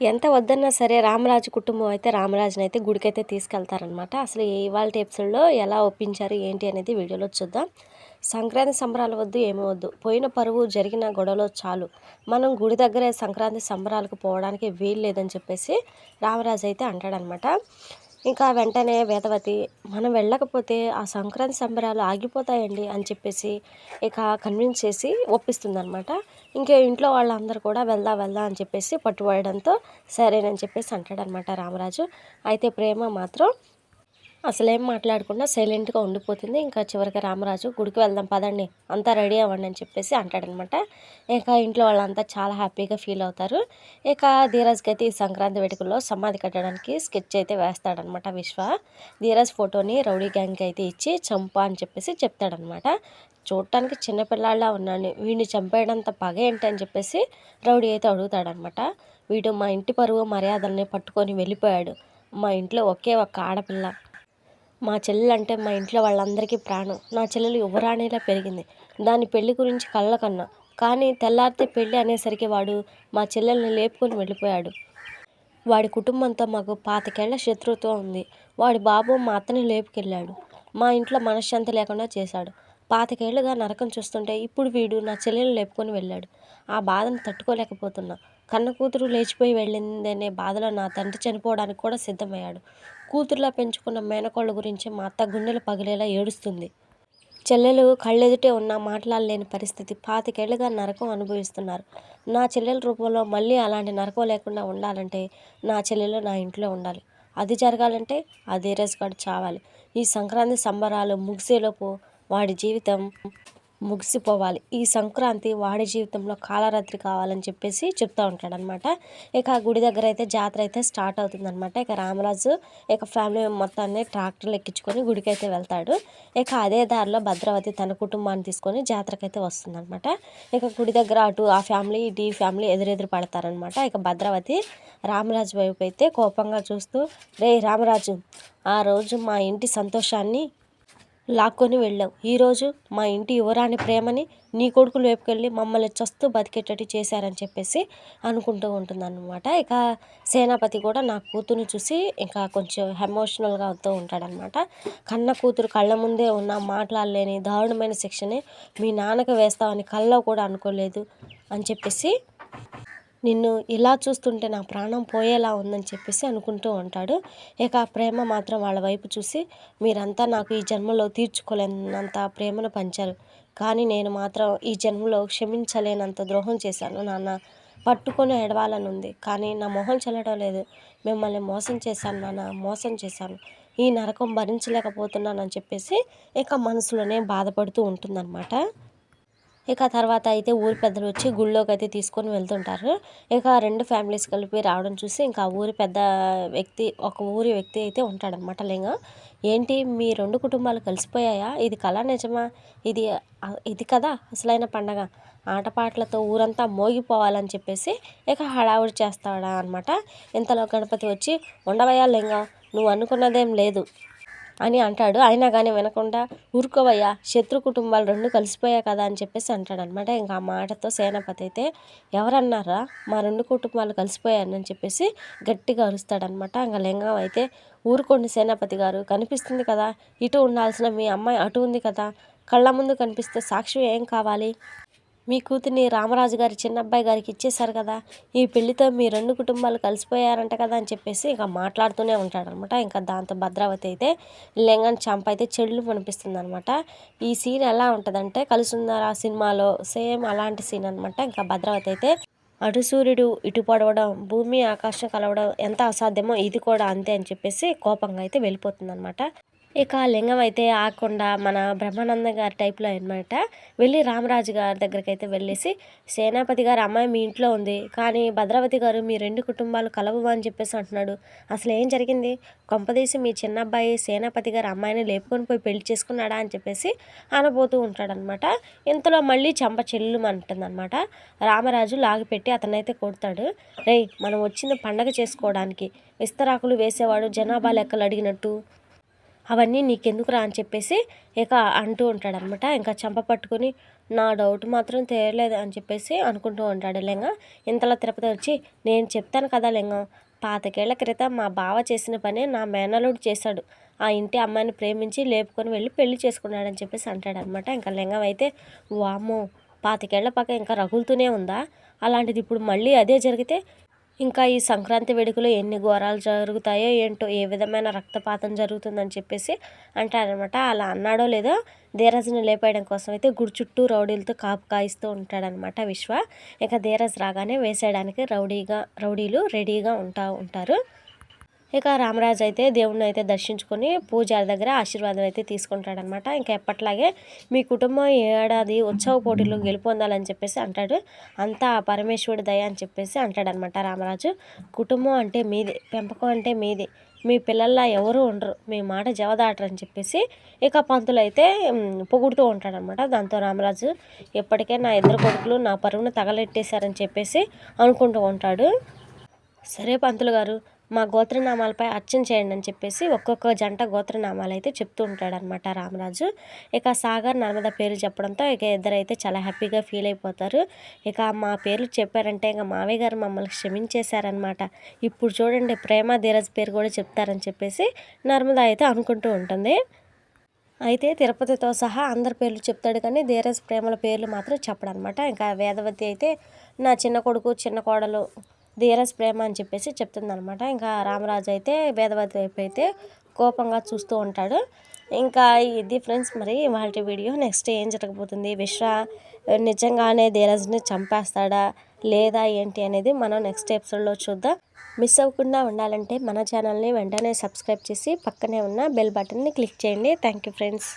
ఎంత వద్దన్నా సరే రామరాజు కుటుంబం అయితే రామరాజుని అయితే గుడికైతే తీసుకెళ్తారనమాట అసలు ఇవాళ ఎపిసోడ్లో ఎలా ఒప్పించారు ఏంటి అనేది వీడియోలో చూద్దాం. సంక్రాంతి సంబరాలు వద్దు ఏమీ వద్దు. పోయిన పరువు జరిగిన గొడవలో చాలు. మనం గుడి దగ్గరే సంక్రాంతి సంబరాలకు పోవడానికి వీలు లేదని చెప్పేసి రామరాజు అయితే అంటాడనమాట ఇంకా వెంటనే వేదవతి మనం వెళ్ళకపోతే ఆ సంక్రాంతి సంబరాలు ఆగిపోతాయండి అని చెప్పేసి ఇక కన్విన్స్ చేసి ఒప్పిస్తుందనమాట ఇంకా ఇంట్లో వాళ్ళందరూ కూడా వెళ్దా వెళ్దా అని చెప్పేసి పట్టుబడడంతో సరేనని చెప్పేసి అంటాడనమాట రామరాజు. అయితే ప్రేమ మాత్రం అసలేం మాట్లాడకుండా సైలెంట్గా ఉండిపోతుంది. ఇంకా చివరికి రామరాజు గుడికి వెళ్దాం పదండి అంతా రెడీ అవ్వండి అని చెప్పేసి అంటాడనమాట. ఇక ఇంట్లో వాళ్ళంతా చాలా హ్యాపీగా ఫీల్ అవుతారు. ఇక ధీరజ్కి అయితే ఈ సంక్రాంతి వేడుకల్లో సమాధి కట్టడానికి స్కెచ్ అయితే వేస్తాడనమాట విశ్వ. ధీరజ్ ఫోటోని రౌడీ గ్యాంగ్కి అయితే ఇచ్చి చంపా అని చెప్పేసి చెప్తాడనమాట. చూడటానికి చిన్నపిల్లాళ్ళ ఉన్నాను వీడిని చంపేయడంత పగ ఏంటి అని చెప్పేసి రౌడీ అయితే అడుగుతాడనమాట. వీడు మా ఇంటి పరువు మర్యాదల్ని పట్టుకొని వెళ్ళిపోయాడు. మా ఇంట్లో ఒకే ఒక్క ఆడపిల్ల. మా చెల్లెలు అంటే మా ఇంట్లో వాళ్ళందరికీ ప్రాణం. నా చెల్లెలు యువరాణిలా పెరిగింది. దాని పెళ్ళి గురించి కళ్ళకన్నా కానీ తెల్లారితే పెళ్ళి అనేసరికి వాడు మా చెల్లెల్ని లేపుకొని వెళ్ళిపోయాడు. వాడి కుటుంబంతో మాకు పాతికేళ్ళ శత్రుత్వం ఉంది. వాడి బాబు మా అత్తని లేపుకెళ్ళాడు. మా ఇంట్లో మనశ్శాంతి లేకుండా చేశాడు. పాతికేళ్ళుగా నరకం చూస్తుంటే ఇప్పుడు వీడు నా చెల్లెలు లేపుకొని వెళ్ళాడు. ఆ బాధను తట్టుకోలేకపోతున్నా. కన్న కూతురు లేచిపోయి వెళ్ళిందనే బాధలో నా తండ్రి చనిపోవడానికి కూడా సిద్ధమయ్యాడు. కూతుర్లా పెంచుకున్న మేనకోళ్ళ గురించి మా అత్త గుండెలు పగిలేలా ఏడుస్తుంది. చెల్లెలు కళ్ళెదుటే ఉన్న మాట్లాడలేని పరిస్థితి పాతికేళ్ళుగా నరకం అనుభవిస్తున్నారు. నా చెల్లెల రూపంలో మళ్ళీ అలాంటి నరకం లేకుండా ఉండాలంటే నా చెల్లెలు నా ఇంట్లో ఉండాలి. అది జరగాలంటే ఆ ధీరజ్ గారు చావాలి. ఈ సంక్రాంతి సంబరాలు ముగిసేలోపు వాడి జీవితం ముగిసిపోవాలి. ఈ సంక్రాంతి వాడి జీవితంలో కాలరాత్రి కావాలని చెప్పేసి చెప్తూ ఉంటాడనమాట ఇక గుడి దగ్గర అయితే జాతర అయితే స్టార్ట్ అవుతుందనమాట ఇక రామరాజు ఇక ఫ్యామిలీ మొత్తాన్ని ట్రాక్టర్లు ఎక్కించుకొని గుడికి అయితే వెళ్తాడు. ఇక అదే దారిలో భద్రావతి తన కుటుంబాన్ని తీసుకొని జాతరకైతే అయితే వస్తుందనమాట ఇక గుడి దగ్గర అటు ఆ ఫ్యామిలీ ఇటు ఈ ఫ్యామిలీ ఎదురెదురు పడతారనమాట ఇక భద్రావతి రామరాజు వైపు అయితే కోపంగా చూస్తూ రే రామరాజు ఆ రోజు మా ఇంటి సంతోషాన్ని లాక్కొని వెళ్ళావు. ఈరోజు మా ఇంటి యువరాణి ప్రేమని నీ కొడుకులు వేపుకెళ్ళి మమ్మల్ని చస్తూ బతికేటట్టు చేశారని చెప్పేసి అనుకుంటూ ఉంటుందన్నమాట. ఇక సేనాపతి కూడా నా కూతురుని చూసి ఇంకా కొంచెం ఎమోషనల్గా అవుతూ ఉంటాడనమాట కన్న కూతురు కళ్ళ ముందే ఉన్న మాట్లాడలేని దారుణమైన శిక్షని మీ నాన్నకి వేస్తామని కల్లో కూడా అనుకోలేదు అని చెప్పేసి నిన్ను ఇలా చూస్తుంటే నా ప్రాణం పోయేలా ఉందని చెప్పేసి అనుకుంటూ ఉంటాడు. ఇక ప్రేమ మాత్రం వాళ్ళ వైపు చూసి మీరంతా నాకు ఈ జన్మలో తీర్చుకోలేనంత ప్రేమను పంచారు. కానీ నేను మాత్రం ఈ జన్మలో క్షమించలేనంత ద్రోహం చేశాను నాన్న. పట్టుకొని ఎడవాలని ఉంది కానీ నా మొహం చెల్లడం లేదు. మిమ్మల్ని మోసం చేశాను నాన్న. మోసం చేశాను. ఈ నరకం భరించలేకపోతున్నానని చెప్పేసి ఇక మనసులోనే బాధపడుతూ ఉంటుందన్నమాట. ఇక తర్వాత అయితే ఊరి పెద్దలు వచ్చి గుళ్ళోకి అయితే తీసుకొని వెళ్తుంటారు. ఇక రెండు ఫ్యామిలీస్ కలిపి రావడం చూసి ఇంకా ఊరి పెద్ద వ్యక్తి ఒక ఊరి వ్యక్తి అయితే ఉంటాడనమాట లింగ. ఏంటి? మీ రెండు కుటుంబాలు కలిసిపోయాయా? ఇది కళ నిజమా? ఇది ఇది కదా అసలైన పండగ. ఆటపాటలతో ఊరంతా మోగిపోవాలని చెప్పేసి ఇక హడావుడి చేస్తాడా అనమాట. ఇంతలో గణపతి వచ్చి ఉండవయ్యా లింగ నువ్వు అనుకున్నదేం లేదు. అని అంటాడు. అయినా కానీ వినకుండా ఊరుకోవయ్యా శత్రు కుటుంబాలు రెండు కలిసిపోయా కదా అని చెప్పేసి అంటాడు అనమాట ఇంకా ఆ మాటతో సేనాపతి అయితే ఎవరన్నారా? మా రెండు కుటుంబాలు కలిసిపోయారని చెప్పేసి గట్టిగా అరుస్తాడనమాట ఇంకా లింగం అయితే ఊరుకోండి సేనాపతి గారు కనిపిస్తుంది కదా ఇటు ఉండాల్సిన మీ అమ్మాయి అటు ఉంది కదా కళ్ళ ముందు కనిపిస్తే సాక్షి ఏం కావాలి? మీ కూతుర్ని రామరాజు గారి చిన్న అబ్బాయి గారికి ఇచ్చేశారు కదా. ఈ పెళ్ళితో మీ రెండు కుటుంబాలు కలిసిపోయారంట కదా అని చెప్పేసి ఇంకా మాట్లాడుతూనే ఉంటాడనమాట. ఇంకా దాంతో భద్రావతి అయితే లింగన్ చంప అయితే చెడులు అనిపిస్తుంది అనమాట ఈ సీన్ ఎలా ఉంటుందంటే కలుసుందరా సినిమాలో? సేమ్ అలాంటి సీన్ అనమాట. ఇంకా భద్రావతి అయితే అటు సూర్యుడు ఇటు పడవడం భూమి ఆకాశం కలవడం ఎంత అసాధ్యమో ఇది కూడా అంతే అని చెప్పేసి కోపంగా అయితే వెళ్ళిపోతుంది ఇక లింగం అయితే ఆకుండా మన బ్రహ్మానంద గారి టైప్లో అనమాట వెళ్ళి రామరాజు గారి దగ్గరికి అయితే వెళ్ళేసి సేనాపతి గారు అమ్మాయి మీ ఇంట్లో ఉంది కానీ భద్రావతి గారు మీ రెండు కుటుంబాలు కలవు అని చెప్పేసి అంటున్నాడు. అసలు ఏం జరిగింది? కొంపదీసి మీ చిన్న అబ్బాయి సేనాపతి గారు అమ్మాయిని లేపుకొని పోయి పెళ్ళి చేసుకున్నాడా అని చెప్పేసి అనబోతూ ఉంటాడనమాట ఇంతలో మళ్ళీ చెంప చెల్లు అంటుందన్నమాట. రామరాజు లాగిపెట్టి అతనైతే కొడతాడు. రేయ్ మనం వచ్చింది పండగ చేసుకోవడానికి. విస్తరాకులు వేసేవాడు జనాభా లెక్కలు అడిగినట్టు. అవన్నీ నీకెందుకురా అని చెప్పేసి ఇక అంటూ ఉంటాడనమాట. ఇంకా చంప పట్టుకొని నా డౌట్ మాత్రం తీరలేదు అని చెప్పేసి అనుకుంటూ ఉంటాడు లింగ. ఇంతలో తిరుపతి వచ్చి నేను చెప్తాను కదా లింగం పాతకేళ్ళ క్రితం మా బావ చేసిన పనే నా మేనలుడు చేశాడు. ఆ ఇంటి అమ్మాయిని ప్రేమించి లేపుకొని వెళ్ళి పెళ్ళి చేసుకున్నాడని చెప్పేసి అంటాడనమాట. ఇంకా లింగం అయితే వామ్మో పాతికేళ్ళ పక్క ఇంకా రగులుతూనే ఉందా? అలాంటిది ఇప్పుడు మళ్ళీ అదే జరిగితే ఇంకా ఈ సంక్రాంతి వేడుకలో ఎన్ని ఘోరాలు జరుగుతాయో ఏంటో ఏ విధమైన రక్తపాతం జరుగుతుందని చెప్పేసి అంటారనమాట అలా అన్నాడో లేదో ధీరజ్ని లేపేయడం కోసం అయితే గుడి చుట్టూ రౌడీలతో కాపు కాయిస్తూ ఉంటాడనమాట విశ్వ. ఇక ధీరజ్ రాగానే వేసేయడానికి రౌడీగా రౌడీలు రెడీగా ఉంటా ఉంటారు. ఇక రామరాజు అయితే దేవుణ్ణి అయితే దర్శించుకొని పూజారి దగ్గర ఆశీర్వాదం అయితే తీసుకుంటాడనమాట ఇంకా ఎప్పట్లాగే మీ కుటుంబం ఏడాది ఉత్సవ పోటీలో గెలుపొందాలని చెప్పేసి అంటాడు. అంతా పరమేశ్వరుడి దయ అని చెప్పేసి అంటాడనమాట రామరాజు. కుటుంబం అంటే మీది పెంపకం అంటే మీది. మీ పిల్లల్లా ఎవరు ఉండరు. మీ మాట జవదాటరు అని చెప్పేసి ఇక పంతులు అయితే పొగుడుతూ ఉంటాడనమాట దాంతో రామరాజు ఇప్పటికే నా ఇద్దరు కొడుకులు నా పరువును తగలెట్టేశారని చెప్పేసి అనుకుంటూ ఉంటాడు. సరే పంతులు గారు మా గోత్రనామాలపై అర్చన చేయండి అని చెప్పేసి ఒక్కొక్క జంట గోత్రనామాలు అయితే చెప్తూ ఉంటాడనమాట రామరాజు. ఇక సాగర్ నర్మద పేరు చెప్పడంతో ఇక ఇద్దరైతే చాలా హ్యాపీగా ఫీల్ అయిపోతారు. ఇక మా పేర్లు చెప్పారంటే ఇంకా మావయ్య గారు మమ్మల్ని క్షమించేశారనమాట ఇప్పుడు చూడండి ప్రేమ ధీరజ్ పేరు కూడా చెప్తారని చెప్పేసి నర్మద అయితే అనుకుంటూ ఉంటుంది. అయితే తిరుపతితో సహా అందరి పేర్లు చెప్తాడు కానీ ధీరజ్ ప్రేమల పేర్లు మాత్రం చెప్పడనమాట ఇంకా వేదవతి అయితే నా చిన్న కొడుకు చిన్న కోడలు ధీరజ్ ప్రేమ అని చెప్పేసి చెప్తుందనమాట ఇంకా రామరాజు అయితే వేదవతి వైపు అయితే కోపంగా చూస్తూ ఉంటాడు. ఇంకా ఇది ఫ్రెండ్స్ మరి వాళ్ళ వీడియో. నెక్స్ట్ ఏం జరగబోతుంది? విశ్వ నిజంగానే ధీరజ్ని చంపేస్తాడా? లేదా ఏంటి అనేది మనం నెక్స్ట్ ఎపిసోడ్లో చూద్దాం. మిస్ అవ్వకుండా ఉండాలంటే మన ఛానల్ని వెంటనే సబ్స్క్రైబ్ చేసి పక్కనే ఉన్న బెల్ బటన్ని క్లిక్ చేయండి. Thank you friends.